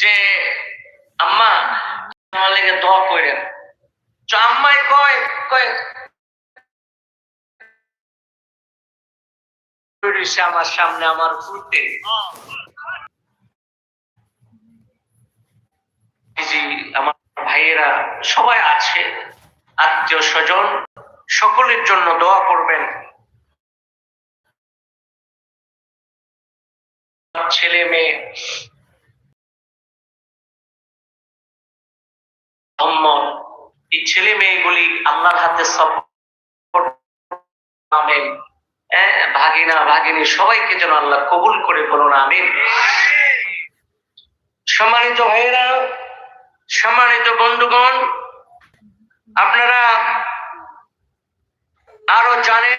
যে, আম্মা, আমার লেগে দোয়া করেন আম্মাই কয় কয় আমার সামনে আমার আমার ভাইয়েরা সবাই আছে, আত্মীয় স্বজন, সকলের জন্য দোয়া করবেন। ছেলে মেয়ে এই ছেলে মেয়েগুলি আল্লাহর হাতে আমেন হ্যাঁ, ভাগিনা ভাগিনী সবাইকে যেন আল্লাহ কবুল করে বলুন আমিন। সম্মানিত ভাইয়েরা সম্মানিত বন্ধুগণ আপনারা আরও জানেন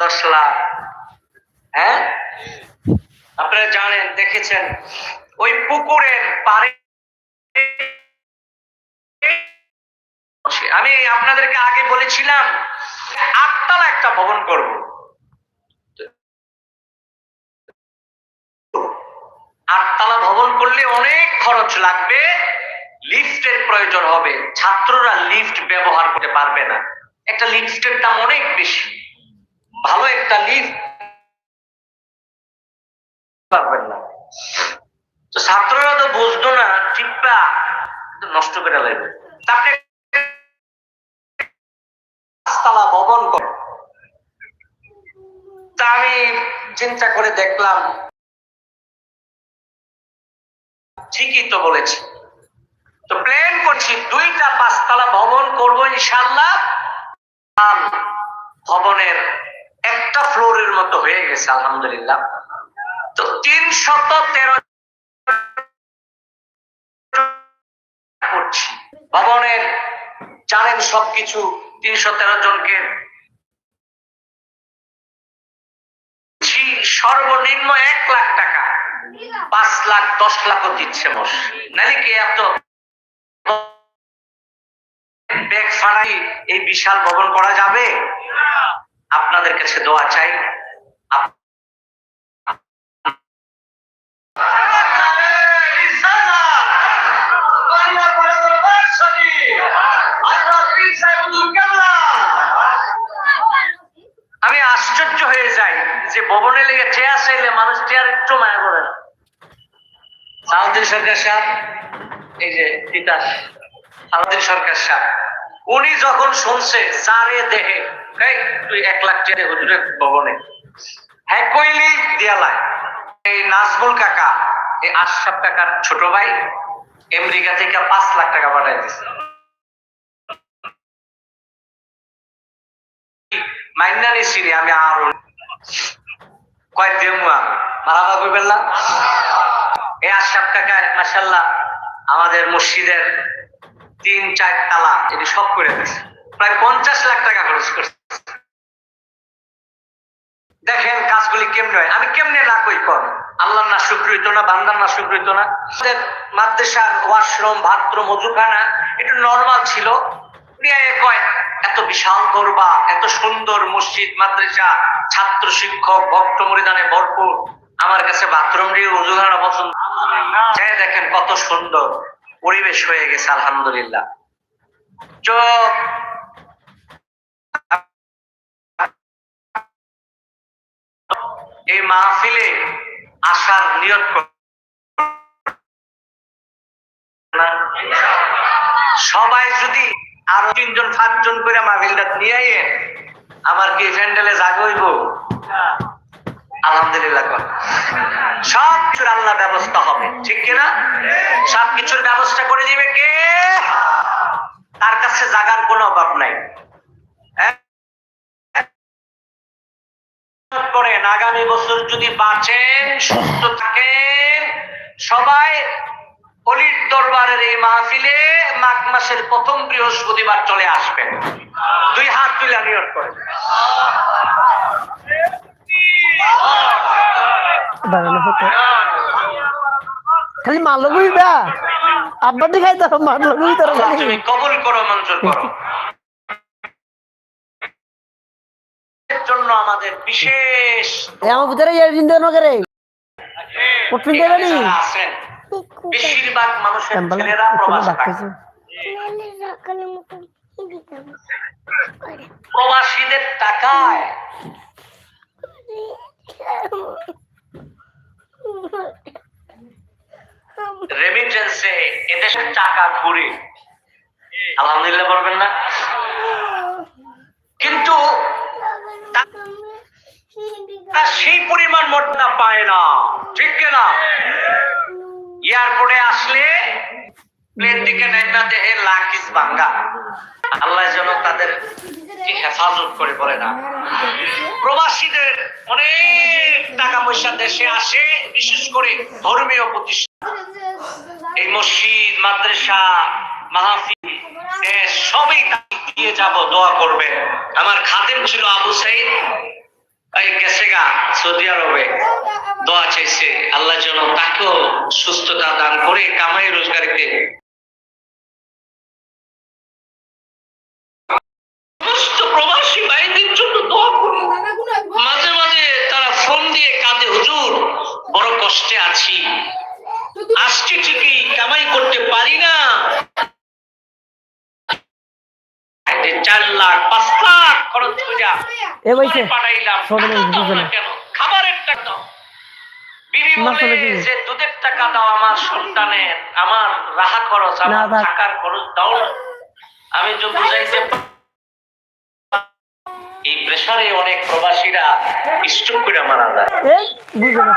দশ লাখ হ্যাঁ? আপনারা জানেন, দেখেছেন, ওই পুকুরের পাড়ে আমি আপনাদেরকে আগে বলেছিলাম আটতলা একটা ভবন করব। আটতলা ভবন করলে অনেক খরচ লাগবে, লিফটের প্রয়োজন হবে। ছাত্ররা লিফট ব্যবহার করতে পারবে না। একটা লিফটের দাম অনেক বেশি। ভালো একটা লিফট পারবেন না। তো ছাত্ররা তো বুঝতো না টিপ্পা নষ্ট করে লাগবে তা আপনি পাঁচতলা ভবন তা আমি চিন্তা করে দেখলাম। ঠিকই তো বলেছি। তো প্ল্যান করছি, দুইটা পাঁচতলা ভবন করব ইনশাল্লাহ ভবনের একটা ফ্লোরের মতো হয়ে গেছে, আলহামদুলিল্লাহ। তো তিনশত তেরো করছি। ভবনের জানেন সবকিছু তিনশো তেরো জনকে সর্বনিম্ন এক লাখ টাকা। পাঁচ লাখ, দশ লাখও দিচ্ছে মোষ। নাহলে কি এত ব্যাগ ছাড়াই এই বিশাল ভবন করা যাবে? আপনাদের কাছে দোয়া চাই আপ- আমি আশ্চর্য হয়ে যাই যে ভবনে লেগে চেয়ার চাইলে মানুষ চেয়ার একটু মায়া করে না। সাউদ্দিন সরকার সাহেব, এই যে তিতাস সাউদ্দিন সরকার সাহেব, উনি যখন শুনছে যারে দেহে তুই এক লাখ চেয়ারে হুজুরের ভবনে। হ্যাঁ কইলি দিয়ালায় এই নাজমুল কাকা, এই আশরাফ কাকার ছোট ভাই, আমেরিকা থেকে পাঁচ লাখ টাকা পাঠাই দিছে। মাইনা নিছি আমি আর কয় আমি মারামা কইবেন না এই আশরাফ কাকা মাশাল্লাহ আমাদের মসজিদের তিন, চার তালা, এটি সব করে দিছে প্রায় পঞ্চাশ লাখ টাকা খরচ করছে। দেখেন কাজগুলি কেমনে হয়। আমি কেমনে না কই কর আল্লাহ না হইতো না, বান্দার না হইতো না। আমাদের মাদ্রাসার ওয়াশরুম বাথরুম অজুখানা, একটু নর্মাল ছিল। কয় এত বিশাল করবা এত সুন্দর মসজিদ মাদ্রাসা ছাত্র শিক্ষক ভক্ত মরিদানে ভরপুর। আমার কাছে বাথরুম দিয়ে অজুখানা পছন্দ। যাই দেখেন কত সুন্দর পরিবেশ হয়ে গেছে আলহামদুলিল্লাহ। চোখ। এই মাহফিলে আসার নিয়ত সবাই যদি আরও তিনজন পাঁচজন করে মাহফিলটা নিয়ে আইয়ে আমার কি ফ্যান্ডেলে জাগ হইব? সব কিছুর আল্লাহ ব্যবস্থা হবে, ঠিক সব কিছুর ব্যবস্থা করে দিবে কে? তার কাছে জাগার কোনো অভাব নাই। আগামী বছর যদি বাঁচেন, সুস্থ থাকেন, সবাই অলির দরবারের এই মাহফিলে মাঘ মাসের প্রথম বৃহস্পতিবার চলে আসবেন। দুই হাত তুলে করেন বানানো হতো। খালি বা। আব্বা দেখাই তো আল্লাহ তুমি কবুল করো মঞ্জুর করো। জন্য আমাদের বিশেষ আমার ভিতরে ইয়ে চিন্তা না করে কঠিন দেবে নি আছেন বেশিরভাগ মানুষের টেম্পল ছেলেরা প্রবাস থাকে। প্রবাসীদের টাকায়। রেমিটেন্সে এদেশের টাকা ঘুরে। আলহামদুলিল্লাহ বলবেন না? কিন্তু সেই পরিমাণ মোটটা পায় না। ঠিক না প্লেন থেকে দেহে লাকিস ভাঙ্গা আল্লাহ যেন তাদের হেফাজত করে বলে না। প্রবাসীদের অনেক টাকা পয়সা দেশে আসে, বিশেষ করে ধর্মীয় প্রতিষ্ঠান। এই মসজিদ, মাদ্রাসা সবই দিয়ে যাব, দোয়া করবে আমার খাদেম ছিল আবু সাইদ। গেছে গা, সৌদি আরবে। দোয়া চাইছে। আল্লাহ যেন তাকেও সুস্থতা দান করে, কামাই রোজগারিতে প্রবাসী ভাইদের জন্য দোয়া করি। মাঝে মাঝে তারা ফোন দিয়ে কাঁদে হুজুর বড় কষ্টে আছি। আসছি ঠিকই কামাই করতে পারি না। চার লাখ পাঁচ লাখ খরচ পাঠাইলাম। খাবারের টাকা যে দুধের টাকা দাও আমার সন্তানের আমার রাহা খরচ আমার থাকার খরচ দাও আমি যে বুঝাইতে পা- এই প্রেসারে অনেক প্রবাসীরা করে মারা যায়।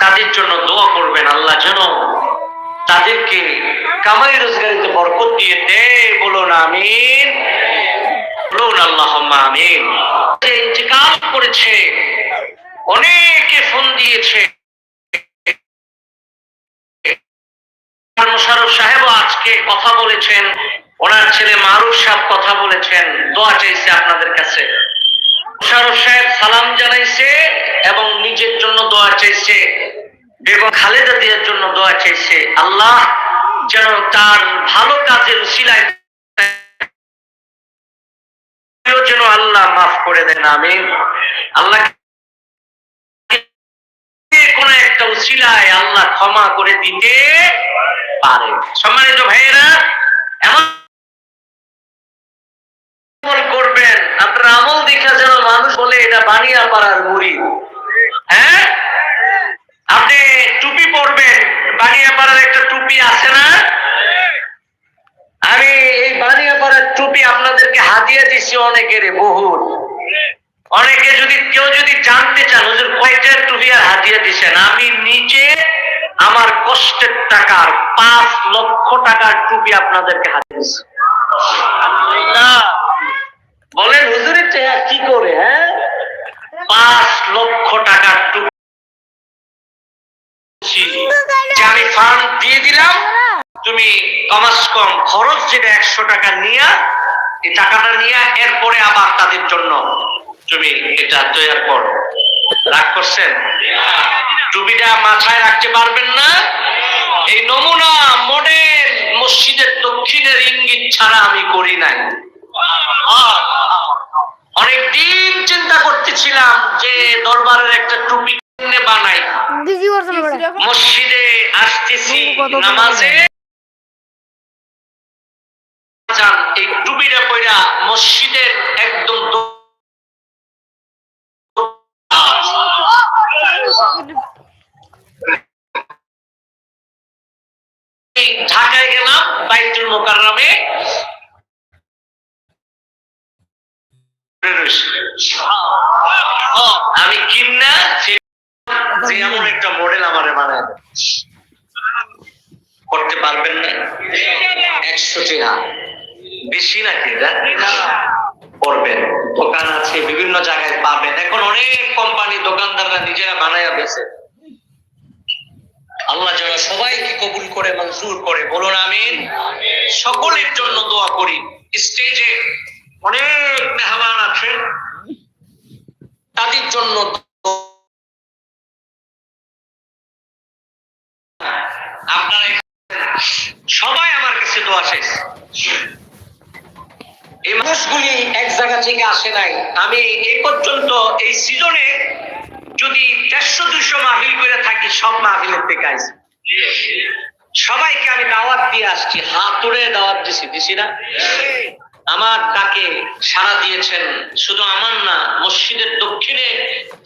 তাদের জন্য দোয়া করবেন আল্লাহ যেন তাদেরকে কামাই রোজগারিতে বরকত দিয়ে বলুন আমিন। বলুন আল্লাহ আমিন। ইন্তেকাল করেছে অনেকে ফোন দিয়েছে। মোশারফ সাহেবও আজকে কথা বলেছেন ওনার ছেলে মারুফ সাহেব কথা বলেছেন দোয়া চাইছে আপনাদের কাছে। সালাম জানাইছে এবং নিজের জন্য দোয়া চাইছে। বেগম খালেদা দিয়ার জন্য দোয়া চাইছে। আল্লাহ যেন তার ভালো কাজের উসিলায় যেন আল্লাহ মাফ করে দেন আমি আল্লাহ কোন একটা উসিলায় আল্লাহ ক্ষমা করে দিতে পারে। সম্মানিত ভাইয়েরা, এমন আমল করবেন আপনার আমল দেখা যেন মানুষ বলে এটা বানিয়া পাড়ার মুড়ি। হ্যাঁ? আপনি টুপি পরবেন, বানিয়া পাড়ার একটা টুপি আছে না? আমি এই বানিয়া পাড়ার টুপি আপনাদেরকে হাতিয়ে দিচ্ছি অনেকের, বহুত। অনেকে যদি, কেউ যদি জানতে চান, হুজুর কয়টার টুপি আর হাতিয়ে দিচ্ছেন আমি নিজে আমার কষ্টের টাকার পাঁচ লক্ষ টাকার টুপি আপনাদেরকে হাতিয়ে দিচ্ছি বলেন, হুজুরের টাকা কি করে হ্যাঁ? পাঁচ লক্ষ টাকার আমি ফার্ম দিয়ে দিলাম, তুমি কমাস কম খরচ যেটা একশো টাকা এই টাকাটা নিয়ে এরপরে আবার তাদের জন্য তুমি এটা তৈরি করো। রাগ করছেন? টুপিটা মাথায় রাখতে পারবেন না। এই নমুনা মডেল মসজিদের দক্ষিণের ইঙ্গিত ছাড়া আমি করি নাই। অনেক করতেছিলাম যে দরবারের একটা টুপি কিনে বানাই? মসজিদে আসতেছি নামাজে। এই টুপিটা পয়রা মসজিদের একদম ঢাকায় গেলাম বাইতুল মোকাররমে। আমি সে যে এমন একটা মডেল আমারে বানায় করতে পারবেন না। একশো টাকা বেশি নাকি করবেন। দোকান আছে, বিভিন্ন জায়গায় পাবেন। এখন অনেক কোম্পানি দোকানদাররা নিজেরা বানায় বেছে। আল্লাহ যেন সবাইকে কবুল করে, মঞ্জুর করে, বলুন আমিন। সকলের জন্য দোয়া করি। স্টেজে অনেক মেহমান আছেন তাদের জন্য সবাই আমার কাছে দোয়া চাইছে এই মানুষগুলি এক জায়গা থেকে আসে নাই। আমি এই পর্যন্ত এই সিজনে যদি দেড়শো দুশো মাহফিল করে থাকি, সব মাহফিলের থেকে আইসি সবাইকে আমি দাওয়াত দিয়ে আসছি। হাতুড়ে দাওয়াত দিছি দিছি না? আমার ডাকে সাড়া দিয়েছেন। শুধু আমার না মসজিদের দক্ষিণে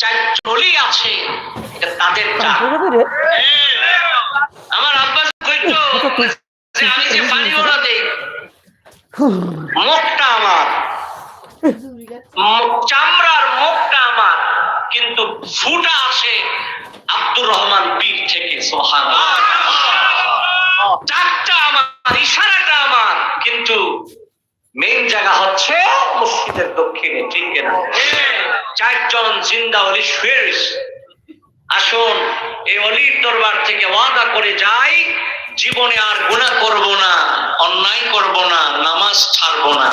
চার চলি আছে। এটা তাদের ডাক আমার আব্বাস কইতো যে আমি যে পানি ওরা দেই মুখটা আমার। চামড়ার মুখটা আমার। কিন্তু ফুটা আসে আব্দুর রহমান পীর থেকে সোহান চারটা আমার ইশারাটা আমার। কিন্তু মেইন জায়গা হচ্ছে মসজিদের দক্ষিণে, ঠিক না চারজন জিন্দা অলি শুয়ে রয়েছে। আসুন, এই অলির দরবার থেকে ওয়াদা করে যাই, জীবনে আর গুনাহ করব না, অন্যায় করব না, নামাজ ছাড়বো না।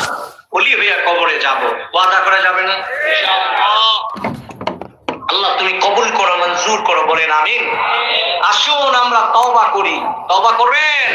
অলি হইয়া কবরে যাব। ওয়াদা করা যাবে না? আল্লাহ, তুমি কবুল করো, মঞ্জুর করো, বলেন আমিন। আসুন, আমরা তওবা করি। তওবা করবেন?